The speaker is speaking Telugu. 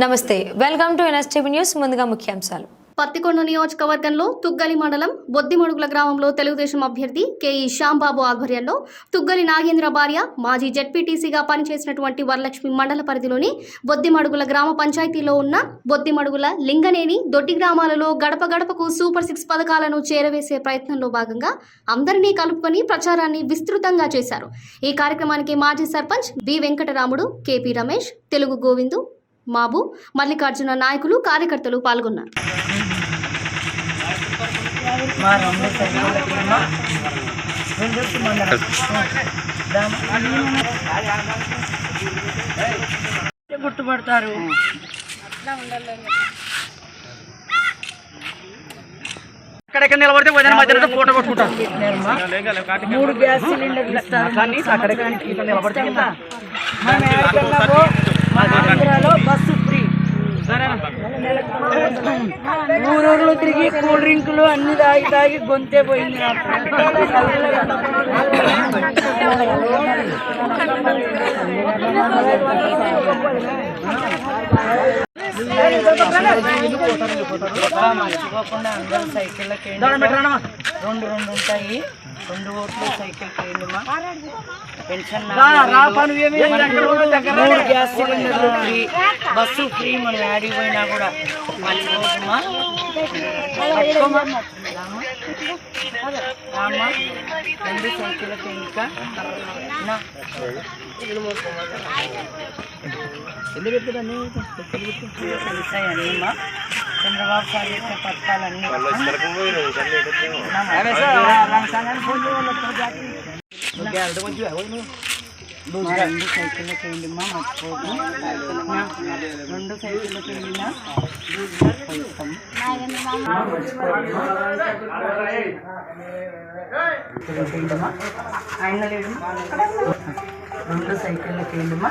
నమస్తే వెల్కమ్ టు ఎన్ఎస్టీవీ న్యూస్. ముందుగా ముఖ్యాంశాలు. పత్తికొండ నియోజకవర్గంలో తుగ్గలి మండలం బొద్దిమడుగుల గ్రామంలో తెలుగుదేశం అభ్యర్థి కేఈ శ్యాంబాబు ఆధ్వర్యంలో తుగ్గలి నాగేంద్ర భార్య మాజీ జడ్పీటీసీగా పనిచేసినటువంటి వరలక్ష్మి మండల పరిధిలోని బొద్దిమడుగుల గ్రామ పంచాయతీలో ఉన్న బొద్దిమడుగుల లింగనేని దొడ్డి గ్రామాలలో గడప గడపకు సూపర్ సిక్స్ పథకాలను చేరవేసే ప్రయత్నంలో భాగంగా అందరినీ కలుపుకొని ప్రచారాన్ని విస్తృతంగా చేశారు. ఈ కార్యక్రమానికి మాజీ సర్పంచ్ బి వెంకటరాముడు కేపీ రమేష్ తెలుగు గోవిందు మాబు మల్లికార్జున నాయకులు కార్యకర్తలు పాల్గొన్నారు. గుర్తుపడతారు. అక్కడెక్కడ నిలబడితే వదిన మధ్యలో ఫోటో కొట్టుకుంటారు. మూడు గ్యాస్ సిలిండర్లు ఇస్తారు. ఇస్తామా? మన ఏకంగా మా ఆంధ్రాలో బస్సు ఫ్రీ. ఊరూర్లు తిరిగి కూల్ డ్రింకులు అన్ని తాగి తాగి గొంతే పోయింది మర్చిపోకుండా అందరూ సైకిళ్ళకి రెండు రెండు ఉంటాయి. రెండు ఓట్లు వేయండిమా పెన్షన్ మూడు గ్యాస్ సిలిండర్లు ఫ్రీ బస్సు ఫ్రీ మనం యాడికి పోయినా కూడా మర్చిపోతుమ్మా పట్టుకోమా. రామా. రెండు సైకిళ్ళకి ఇంకా నా. తెలుసాయి అన్నీమా చంద్రబాబు సార్ యొక్క పథకాలన్నీ. రెండు సైకిళ్ళకి వెళ్ళిమా మర్చిపోదు రెండు సైకిళ్ళకి వెళ్ళినా ఆయన లేడు. రెండు సైకిళ్ళకి వెళ్ళిమా